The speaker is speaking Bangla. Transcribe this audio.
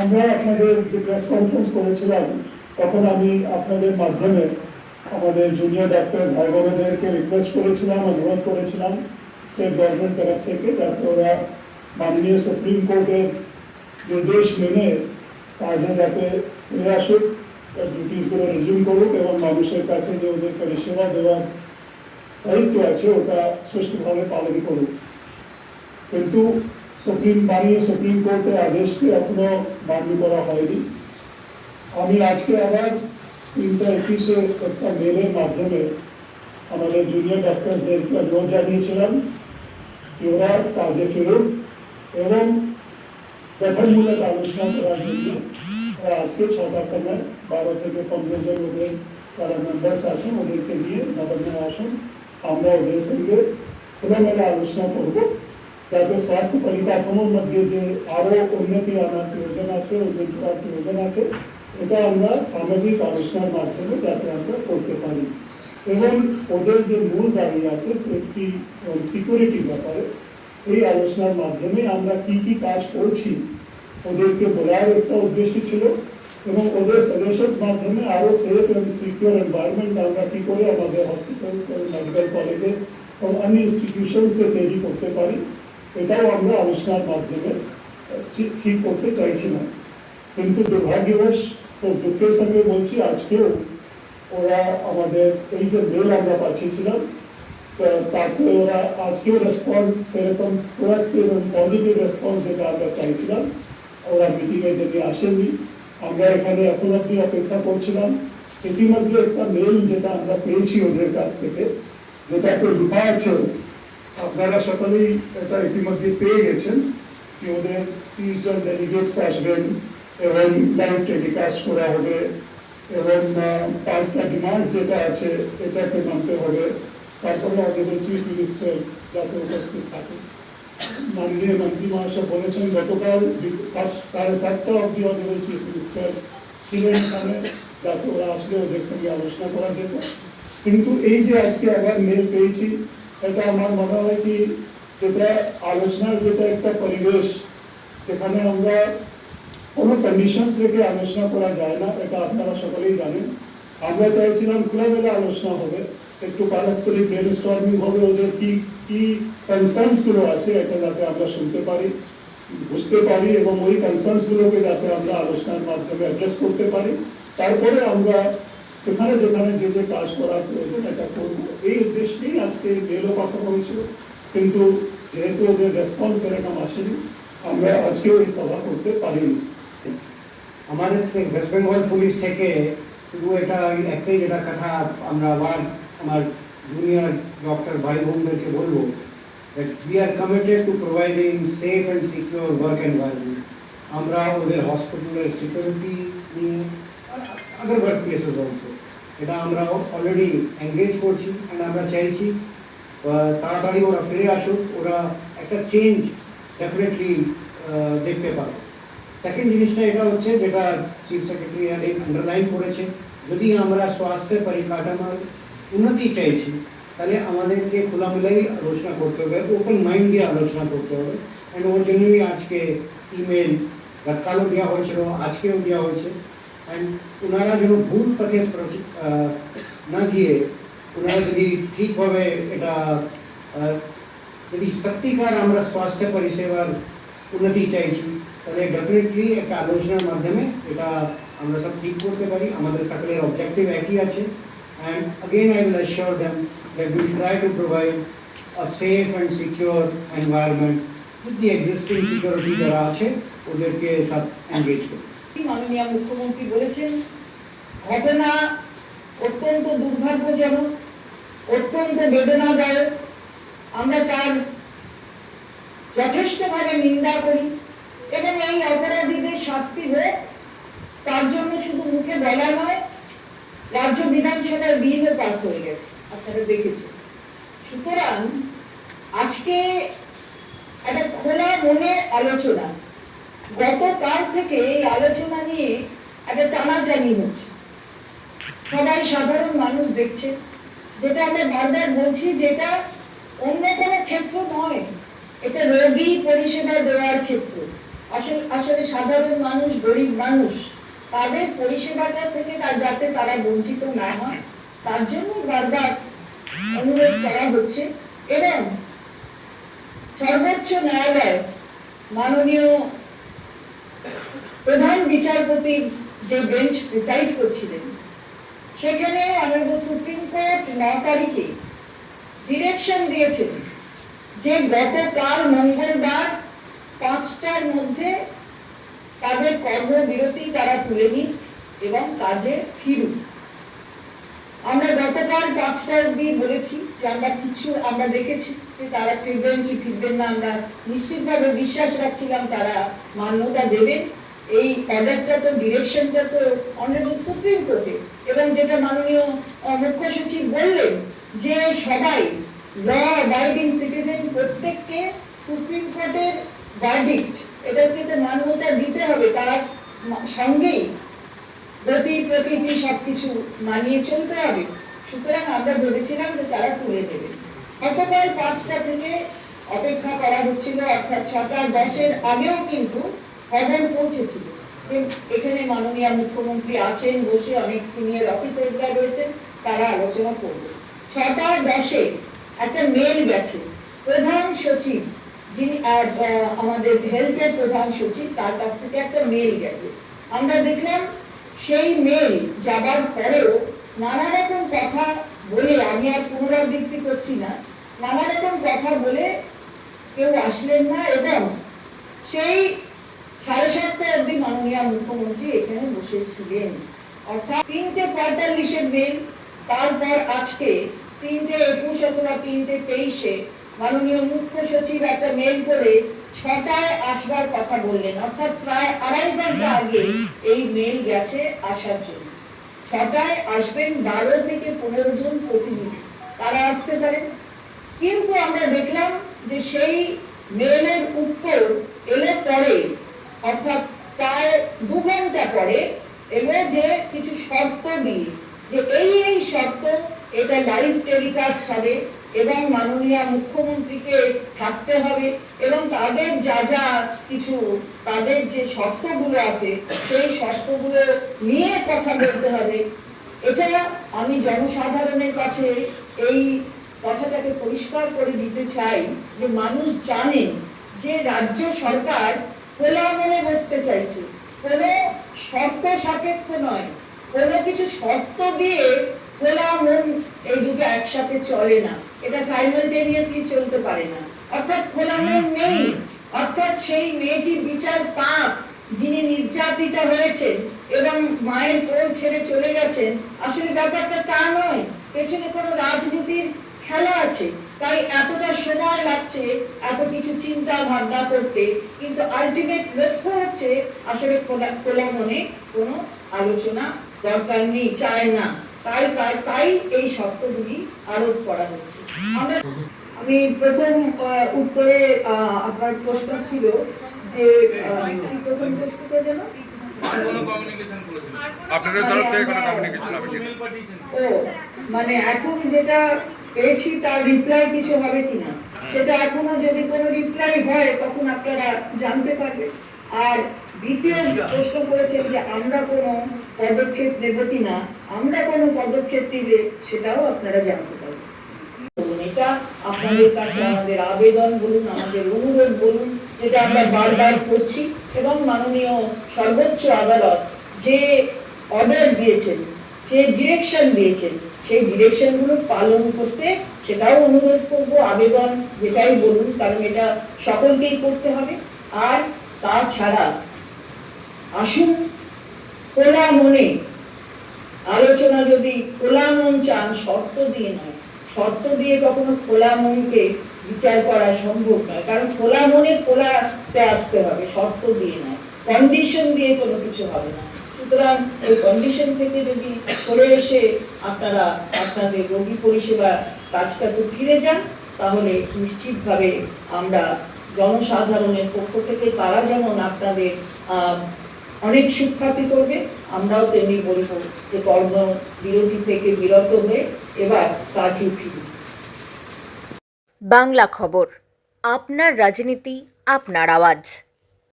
আমরা আপনাদের যে প্রেস কনফারেন্স করেছিলাম, তখন আমি আপনাদের মাধ্যমে আমাদের জুনিয়র ডাক্তার ভাই রিকোয়েস্ট করেছিলাম, অনুরোধ করেছিলাম স্টেট গভর্নমেন্ট তরফ থেকে যাতে ওরা মাননীয় সুপ্রিম কোর্টের নির্দেশ মেনে কাজে যাতে ফিরে আসুক ডিউটিসগুলো রিজিউম করুক এবং মানুষের কাছে যে ওদের পরিষেবা দেওয়ার দায়িত্ব আছে, ওটা সুষ্ঠুভাবে পালন করুক। কিন্তু সুপ্রিম মাননীয় সুপ্রিম কোর্টের আদেশকে এখনও মান্য করা হয়নি আমি আজকে আবার তিনটা একুশে একটা মেলের মাধ্যমে আমাদের জুনিয়র ডাক্তারসদেরকে অনুরোধ জানিয়েছিলাম কি ওরা কাজে ফেরুক এবং গঠনমূলক আলোচনা করার জন্য ওরা আজকে ছটার সময় বারো থেকে পনেরো জন ওদের যারা মেম্বার্স আছেন ওদেরকে নিয়ে নবান্নে আসুন আমরা ওদের সঙ্গে খোলামেলা আলোচনা করব যাতে স্বাস্থ্য পরিকাঠামোর মধ্যে যে আরও উন্নতি আনার প্রয়োজন আছে উন্নতি করার প্রয়োজন আছে, এটা আমরা সামগ্রিক আলোচনার মাধ্যমে যাতে আমরা করতে পারি। এবং ওদের যে মূল দাবি আছে সেফটি সিকিউরিটির ব্যাপারে, এই আলোচনার মাধ্যমে আমরা কি কি কাজ করছি, ওদেরকে বলার একটা উদ্দেশ্য ছিল। এবং ওদের সাজেশনস মাধ্যমে আরও সেফ এবং সিকিউর এনভায়রনমেন্ট আমরা কি করে আমাদের হসপিটালস এবং মেডিকেল কলেজেস এবং অন্য ইনস্টিটিউশনসে তৈরি করতে পারি। এটাও আমরা আলোচনার মাধ্যমে ঠিক- করতে চাইছিলাম। কিন্তু দুর্ভাগ্যবশ ও দুঃখের সঙ্গে বলছি, আজকেও ওরা আমাদের এই যে মেল আমরা পাঠিয়েছিলাম তাতে ওরা আজকেও রেসপন্স সেরকম প্রোয়াক্টিভ এবং পজিটিভ রেসপন্স যেটা আমরা চাইছিলাম, ওরা মিটিংয়ের জন্য আসেননি, আমরা এখানে এখন অব্দি অপেক্ষা করছিলাম। ইতিমধ্যে একটা মেল যেটা আমরা পেয়েছি ওদের কাছ থেকে, যেটা একটু লেখা আছে আপনারা সকলেই এটা ইতিমধ্যে পেয়ে গেছেন কি ওদের তিরিশ জন ডেলিগেটস আসবেন এবং লাইভ টেলিকাস্ট করা হবে এবং পাঁচটা ডিমান্ডস যেটা আছে এটাকে মানতে হবে। তারপরে আমাদের চিফ মিনিস্টার যাতে উপস্থিত থাকে। মাননীয় মন্ত্রী মহাশয় বলেছেন, গতকাল সাড়ে সাতটা অব্দি অনারেবল চিফ মিনিস্টার ছিলেন এখানে, যাতে ওরা আসলে ওদের সঙ্গে আলোচনা করা যেত। কিন্তু এই যে আজকে আবার মেল পেয়েছি এটা আমার মনে হয় কি, যেটা আলোচনার যেটা একটা পরিবেশ, যেখানে আমরা কোনো কন্ডিশনস রেখে আলোচনা করা যায় না, এটা আপনারা সকলেই জানেন। আমরা চাইছিলাম খোলামেলা আলোচনা হবে, একটু পারস্পরিক ব্রেন স্টর্মিং হবে, ওদের কি কি কনসার্নসগুলো আছে এটা যাতে আমরা শুনতে পারি, বুঝতে পারি, এবং ওই কনসার্নস গুলোকে যাতে আমরা আলোচনার মাধ্যমে অ্যাড্রেস করতে পারি। তারপরে আমরা যেখানে যেখানে যে যে কাজ করার প্রয়োজন এটা করব এই উদ্দেশ্য নিয়েই আজকে মেলও পাঠানো হয়েছিল কিন্তু যেহেতু ওদের রেসপন্স এরকম আসেনি আমরা আজকেও এই সভা করতে পারিনি আমাদের থেকে ওয়েস্ট বেঙ্গল পুলিশ থেকে শুধু এটা ওই একটাই যেটা কথা আমরা আবার আমার জুনিয়র ডক্টর ভাই বোনদেরকে বলব that we are committed to providing safe and secure work environment. আমরা ওদের হসপিটালের সিকিউরিটি নিয়ে ওয়ার্ক প্লেসেস অলসো এটা আমরা অলরেডি এঙ্গেজ করছি অ্যান্ড আমরা চাইছি তাড়াতাড়ি ওরা ফিরে আসুক, ওরা একটা চেঞ্জ ডেফিনেটলি দেখতে পাবে। সেকেন্ড জিনিসটা এটা হচ্ছে যেটা চিফ সেক্রেটারি আন্ডারলাইন করেছে, যদি আমরা স্বাস্থ্যের পরিকাঠামোর উন্নতি চাইছি, তাহলে আমাদেরকে খোলামেলাই আলোচনা করতে হবে ওপেন মাইন্ড দিয়ে আলোচনা করতে হবে। অ্যান্ড ওর জন্যই আজকে ইমেল গতকালও দেওয়া হয়েছিল, আজকেও দেওয়া হয়েছে। অ্যান্ড ওনারা যেন ভুল পথে প্রতি- আহ, না গিয়ে ওনারা যদি ঠিকভাবে এটা আহ, যদি সত্যিকার আমরা স্বাস্থ্য পরিষেবার উন্নতি চাইছি তাহলে ডেফিনেটলি একটা আলোচনার মাধ্যমে এটা আমরা সব ঠিক করতে পারি আমাদের সকলের অবজেক্টিভ একই আছে and again I will assure them that we will try to provide a safe and secure environment with the existing security যারা আছে ওদেরকে সব এনগেজ করতে মাননীয় মুখ্যমন্ত্রী বলেছেন, ঘটনা অত্যন্ত দুর্ভাগ্যজনক অত্যন্ত বেদনাদায়ক। আমরা তার যথেষ্টভাবে নিন্দা করি এবং এই অপরাধীদের শাস্তি হোক, তার জন্য শুধু মুখে বলা নয়, রাজ্য বিধানসভার বিলও পাস হয়ে গেছে। আপনারা দেখেছেন। সুতরাং আজকে একটা খোলা মনে আলোচনা গতকাল থেকে এই আলোচনা নিয়ে একটা টানাটানি হচ্ছে। সবাই সাধারণ মানুষ দেখছে। যেটা আমরা বারবার বলছি যেটা অন্য কোনো ক্ষেত্র নয়, এটা রোগী পরিষেবা দেওয়ার ক্ষেত্র। আসলে আসলে সাধারণ মানুষ, গরিব মানুষ, তাদের পরিষেবাটা থেকে তার যাতে তারা বঞ্চিত না হয়, তার জন্য বারবার অনুরোধ করা হচ্ছে। এবং সর্বোচ্চ ন্যায়ালয়, মাননীয় প্রধান বিচারপতির যে বেঞ্চ প্রিসাইড করছিলেন, সেখানে অনারেবল সুপ্রিম কোর্ট ন তারিখে ডিরেকশন দিয়েছেন যে গতকাল মঙ্গলবার পাঁচটার মধ্যে তাদের কর্মবিরতি তারা তুলে নিন এবং কাজে ফিরুন। আমরা গতকাল পাঁচটা অব্দি বলেছি যে আমরা কিছু, আমরা দেখেছি যে তারা ফিরবেন কি ফিরবেন না, আমরা নিশ্চিতভাবে বিশ্বাস রাখছিলাম তারা মান্যতা দেবেন। এই অর্ডারটা তো, ডিরেকশনটা তো অনারেবল সুপ্রিম কোর্টে এবং যেটা মাননীয় মুখ্য সচিব বললেন যে সবাই ল অ্যাবাইডিং সিটিজেন প্রত্যেককে সুপ্রিম কোর্টের ভার্ডিক্ট এটাকে তো মান্যতা দিতে হবে, তার সঙ্গেই গতি প্রকৃতি সবকিছু মানিয়ে চলতে হবে। সুতরাং আমরা ভেবেছিলাম যে তারা তুলে দেবে। গতকাল পাঁচটা থেকে অপেক্ষা করা হচ্ছিল, অর্থাৎ ছটা দশের আগেও কিন্তু খবর পৌঁছেছিল যে এখানে মাননীয় মুখ্যমন্ত্রী আছেন বসে অনেক সিনিয়র অফিসাররা রয়েছেন তারা আলোচনা করবে। ছটা দশে একটা মেল গেছে। প্রধান সচিব যিনি আর, আমাদের হেলথের প্রধান সচিব তার কাছ থেকে একটা মেল গেছে। আমরা দেখলাম সেই মেল যাবার পরেও নানা রকম কথা বলে আমি আর পুনরাবৃত্তি করছি না নানা রকম কথা বলে কেউ আসলেন না এবং সেই সাড়ে সাতটা অব্দি মাননীয় মুখ্যমন্ত্রী এখানে বসেছিলেন। অর্থাৎ তিনটে পঁয়তাল্লিশের মেল, তারপর আজকে তিনটে একুশ অথবা তিনটে তেইশে মাননীয় মুখ্য সচিব একটা মেল করে ছটায় আসবার কথা বললেন। অর্থাৎ প্রায় আড়াই ঘণ্টা আগে এই মেল গেছে আসার জন্য। ছটায় আসবেন বারো থেকে পনেরো জন প্রতিনিধি। তারা আসতে পারেন। কিন্তু আমরা দেখলাম যে সেই মেলের উত্তর এলে পরে অর্থাৎ প্রায় দু ঘণ্টা পরে এলো যে কিছু শর্ত দিয়ে যে এই এই শর্ত, এটা লাইভ টেলিকাস্ট হবে এবং মাননীয় মুখ্যমন্ত্রীকে থাকতে হবে এবং তাদের যা যা কিছু, তাদের যে শর্তগুলো আছে, সেই শর্তগুলো নিয়ে কথা বলতে হবে। এটা আমি জনসাধারণের কাছে এই কথাটাকে পরিষ্কার করে দিতে চাই যে মানুষ জানেন যে রাজ্য সরকার খোলা মনে বসতে চাইছে। কোনো শর্ত সাপেক্ষ নয়। কোনো কিছু শর্ত দিয়ে খোলা মন এই দুটো একসাথে চলে না। এটা সাইমালটেনিয়াসলি চলতে পারে না। অর্থাৎ খোলা মন নেই। অর্থাৎ সেই মেয়েটি বিচার পাপ, যিনি নির্যাতিতা হয়েছেন এবং মায়ের কোল ছেড়ে চলে গেছেন, আসলে ব্যাপারটা তা নয়। পেছনে কোনো রাজনীতির খেলা আছে। তাই এতটা সময় লাগছে এত কিছু চিন্তা ভাবনা করতে। কিন্তু আলটিমেট লক্ষ্য হচ্ছে আসলে খোলা মনে কোনো আলোচনা দরকার নেই চায় না। তাই তাই তাই এই শর্তগুলি আরোপ করা হচ্ছে। আমরা আমি প্রথম উত্তরে আপনার প্রশ্ন ছিল যে প্রথম প্রশ্নটা যেন? আপনাদের তরফ থেকে কোনো কমিউনিকেশন ও মানে এখন যেটা পেয়েছি, তার রিপ্লাই কিছু হবে কিনা? সেটা এখনও যদি কোনো রিপ্লাই হয়, তখন আপনারা জানতে পারবেন। আর দ্বিতীয় প্রশ্ন করেছেন যে, আমরা কোনো পদক্ষেপ নেব কিনা? আমরা কোনো পদক্ষেপ নিলে সেটাও আপনারা জানতে পারবেন। এটা আপনাদের কাছে আমাদের আবেদন বলুন, আমাদের অনুরোধ বলুন, যেটা আমরা বারবার করছি। এবং মাননীয় সর্বোচ্চ আদালত যে অর্ডার দিয়েছেন যে ডিরেকশন দিয়েছেন সেই ডিরেকশনগুলো পালন করতে সেটাও অনুরোধ করব, আবেদন যেটাই বলুন, কারণ এটা সকলকেই করতে হবে। আর তাছাড়া আসুন, খোলা মনে আলোচনা যদি খোলা মন চান, শর্ত দিয়ে নয়। শর্ত দিয়ে কখনো খোলা মনকে বিচার করা সম্ভব নয়, কারণ খোলা মনে খোলাতে আসতে হবে, শর্ত দিয়ে নয়। কন্ডিশন দিয়ে কোনো কিছু হবে না। সুতরাং ওই কন্ডিশন থেকে যদি সরে এসে আপনারা আপনাদের রোগী পরিষেবা কাজটাকে ফিরে যান, তাহলে নিশ্চিতভাবে আমরা জনসাধারণের পক্ষ থেকে তারা যেমন আপনাদের অনেক সুখ্যাতি করবে, আমরাও তেমনি বলব যে কর্ম বিরতি থেকে বিরত হয়ে এবার কাজে ফিরি বাংলা খবর, আপনার রাজনীতি, আপনার আওয়াজ।